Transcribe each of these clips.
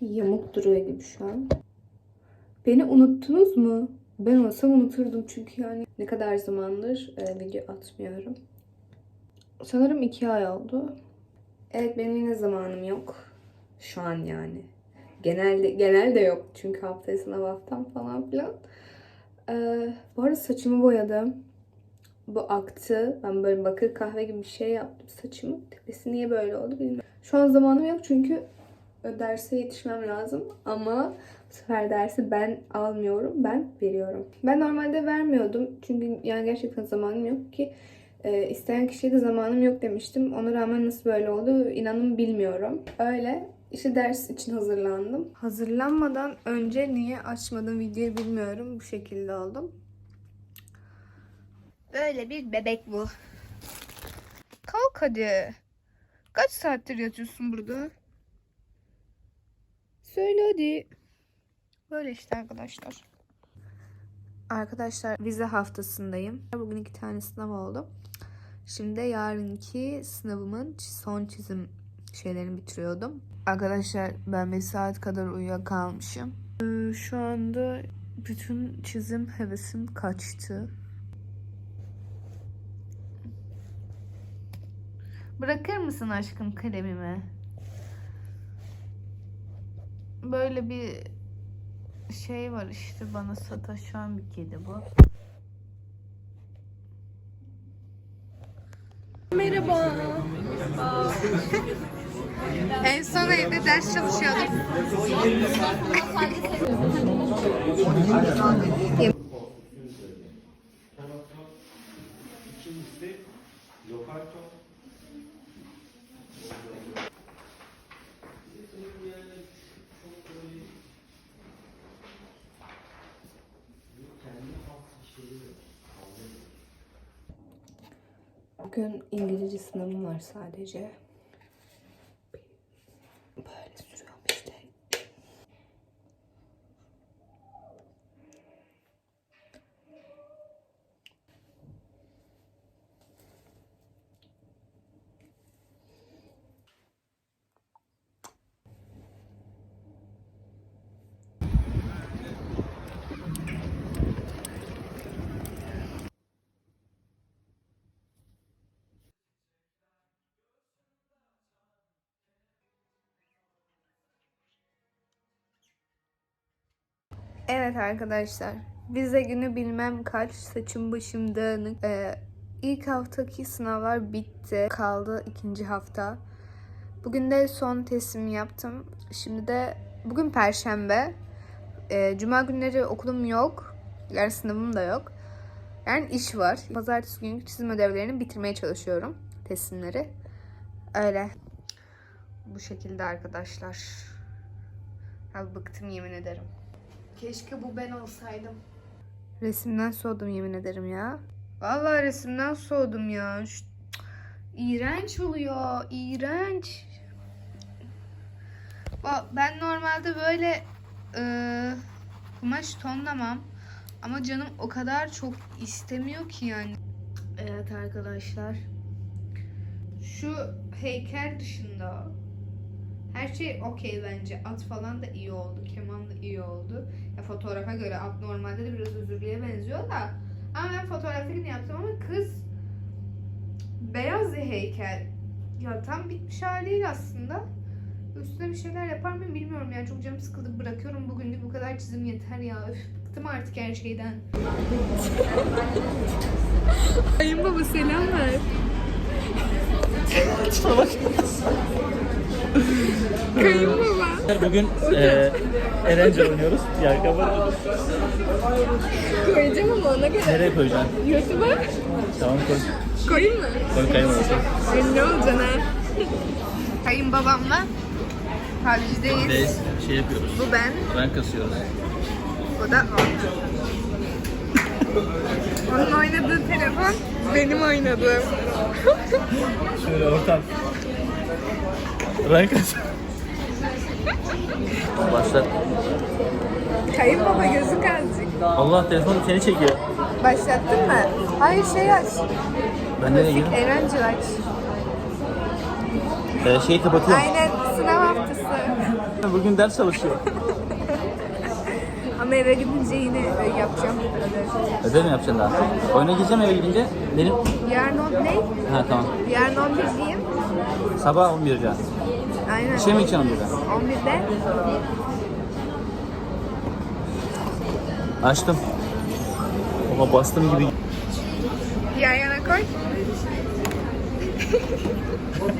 Bir yamuk duruyor gibi şu an. Beni unuttunuz mu? Ben olsam unuturdum çünkü yani ne kadar zamandır e, video atmıyorum. Sanırım iki ay oldu. Evet benim yine zamanım yok. Şu an yani. Genelde genelde yok çünkü haftaya sınav haftam falan filan. Ee, bu arada saçımı boyadım. Bu aktı. Ben böyle bakır kahve gibi bir şey yaptım saçımı. Tepesi niye böyle oldu bilmiyorum. Şu an zamanım yok çünkü derse yetişmem lazım. Ama bu sefer dersi ben almıyorum. Ben veriyorum. Ben normalde vermiyordum. Çünkü yani gerçekten zamanım yok ki. E, isteyen kişiye de zamanım yok demiştim. Ona rağmen nasıl böyle oldu inanın bilmiyorum. Öyle. İşte ders için hazırlandım. Hazırlanmadan önce niye açmadım videoyu bilmiyorum. Bu şekilde oldum. Böyle bir bebek bu. Kalk hadi. Kaç saattir yatıyorsun burada? Söyle hadi. Böyle işte arkadaşlar. Arkadaşlar vize haftasındayım. Bugün iki tane sınav oldu. Şimdi yarınki sınavımın son çizim şeylerini bitiriyordum. Arkadaşlar ben bir saat kadar uyuyakalmışım. Ee, Şu anda bütün çizim hevesim kaçtı. Bırakır mısın aşkım kalemimi? Böyle bir şey var işte bana sataşan bir kedi bu. Merhaba. en son evde ders çalışıyordum. Bugün İngilizce sınavım var sadece. Evet arkadaşlar. Vize günü bilmem kaç. Saçım başım dağınık. Ee, ilk haftaki sınavlar bitti. Kaldı ikinci hafta. Bugün de son testimi yaptım. Şimdi de bugün perşembe. Ee, Cuma günleri okulum yok. Yani sınavım da yok. Yani iş var. Pazartesi günü çizim ödevlerini bitirmeye çalışıyorum. Teslimleri. Öyle. Bu şekilde arkadaşlar. Abi bıktım yemin ederim. Keşke bu ben olsaydım. Resimden soğudum yemin ederim ya. Vallahi resimden soğudum ya. Şu... İğrenç oluyor. İğrenç. Ben normalde böyle e, kumaş tonlamam. Ama canım o kadar çok istemiyor ki yani. Evet arkadaşlar. Şu heykel dışında her şey okey bence. At falan da iyi oldu. Keman da iyi oldu. Ya fotoğrafa göre at normalde de biraz özürlüye benziyor da. Ama ben fotoğraftakini yaptım ama kız beyaz bir heykel. Ya tam bitmiş hali değil aslında. Üstüne bir şeyler yapar mıyım bilmiyorum ya. Çok canım sıkıldı. Bırakıyorum bugünlük bu kadar çizim yeter ya. Öf, bıktım artık her şeyden. Ayın baba selam ver. Bugün e, Erence oynuyoruz. Ya kapat. Koyacağım ama ona göre. Nereye koyacaksın? YouTube'a Tamam koy. koyayım mı? Koy. Ay ne olacaksın ha? Kayınbabamla Halici'deyiz. Ve şey yapıyoruz. Bu ben, Rank kasıyoruz. bu da o. Onun oynadığı telefon benim oynadığım. Şöyle ortam. Rank kas. Başlat. Kayınbaba gözü azıcık. Allah telefon seni çekiyor. Başlattın mı? Hayır şey aç. Ben nereye gireyim? Erencil aç. Ee, şeyi kapatıyorum. Aynen sınav haftası. Bugün ders çalışıyor. Ama eve gidince yine yapacağım. Ödev mi yapacaksın daha? Oyuna gireceğim eve gidince. Benim... Yarın on ne? Ha tamam. Yarın 11 diyeyim. Sabah 11'de. Aynen. Bir şey mi içeceksin 11'de? 11'de. Açtım. Oha bastım gibi. Yan yana koy.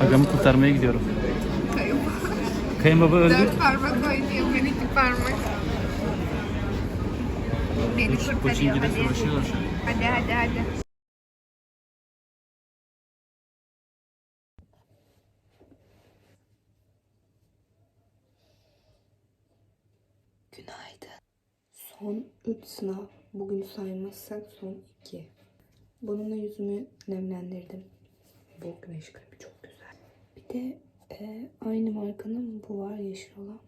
Agamı kurtarmaya gidiyorum. Kayınbaba öldü. Dört parmak oynuyor, ben iki parmak. Beni kurtarıyor Koçingide hadi. savaşıyorlar şu an. Hadi hadi hadi. Günaydın. Son 3 sınav. Bugün saymazsak son 2. Bununla yüzümü nemlendirdim. Bu güneş kremi çok güzel. Bir de e, aynı markanın bu var yeşil olan.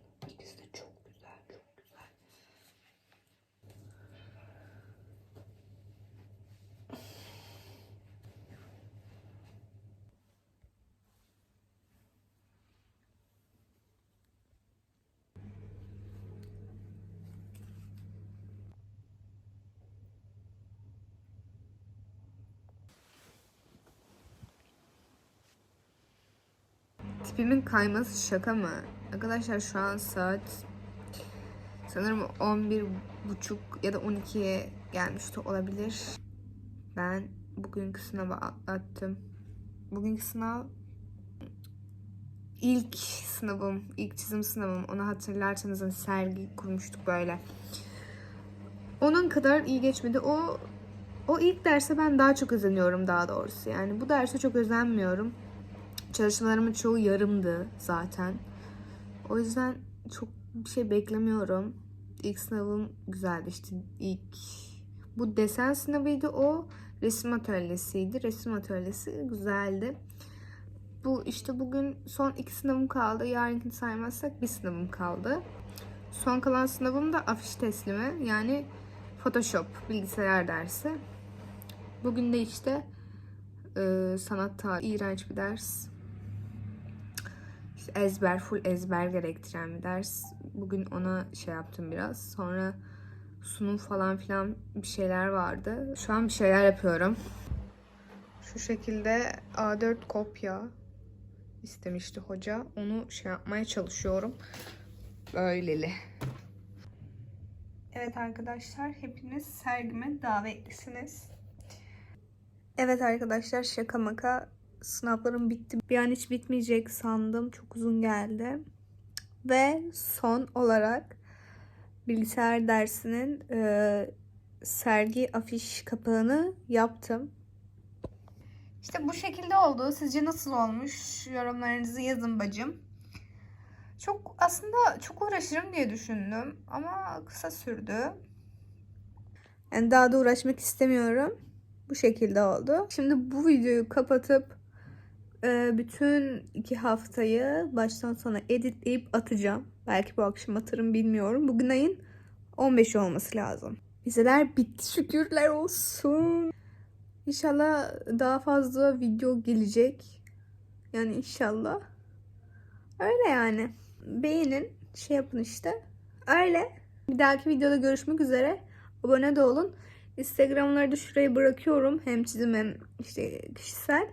Tipimin kayması şaka mı? Arkadaşlar şu an saat sanırım 11 buçuk ya da 12'ye gelmiş de olabilir. Ben bugünkü sınavı atlattım. Bugünkü sınav ilk sınavım, ilk çizim sınavım. Onu hatırlarsanız hani sergi kurmuştuk böyle. Onun kadar iyi geçmedi. O o ilk derse ben daha çok özeniyorum daha doğrusu. Yani bu derse çok özenmiyorum. Çalışmalarımın çoğu yarımdı zaten. O yüzden çok bir şey beklemiyorum. İlk sınavım güzeldi işte ilk bu desen sınavıydı o resim atölyesiydi. Resim atölyesi güzeldi. Bu işte bugün son iki sınavım kaldı. Yarınkini saymazsak bir sınavım kaldı. Son kalan sınavım da afiş teslimi. Yani Photoshop bilgisayar dersi. Bugün de işte e, sanat tarihi iğrenç bir ders. Ezber, full ezber gerektiren bir ders. Bugün ona şey yaptım biraz. Sonra sunum falan filan bir şeyler vardı. Şu an bir şeyler yapıyorum. Şu şekilde A4 kopya istemişti hoca. Onu şey yapmaya çalışıyorum. Böyleli. Evet arkadaşlar hepiniz sergime davetlisiniz. Evet arkadaşlar şaka maka sınavlarım bitti. Bir an hiç bitmeyecek sandım. Çok uzun geldi. Ve son olarak bilgisayar dersinin e, sergi afiş kapağını yaptım. İşte bu şekilde oldu. Sizce nasıl olmuş? Yorumlarınızı yazın bacım. Çok aslında çok uğraşırım diye düşündüm ama kısa sürdü. Yani daha da uğraşmak istemiyorum. Bu şekilde oldu. Şimdi bu videoyu kapatıp bütün iki haftayı baştan sona editleyip atacağım. Belki bu akşam atarım bilmiyorum. Bugün ayın 15 olması lazım. Vizeler bitti şükürler olsun. İnşallah daha fazla video gelecek. Yani inşallah. Öyle yani. Beğenin. Şey yapın işte. Öyle. Bir dahaki videoda görüşmek üzere. Abone de olun. Instagram'ları da şuraya bırakıyorum. Hem çizim hem işte kişisel.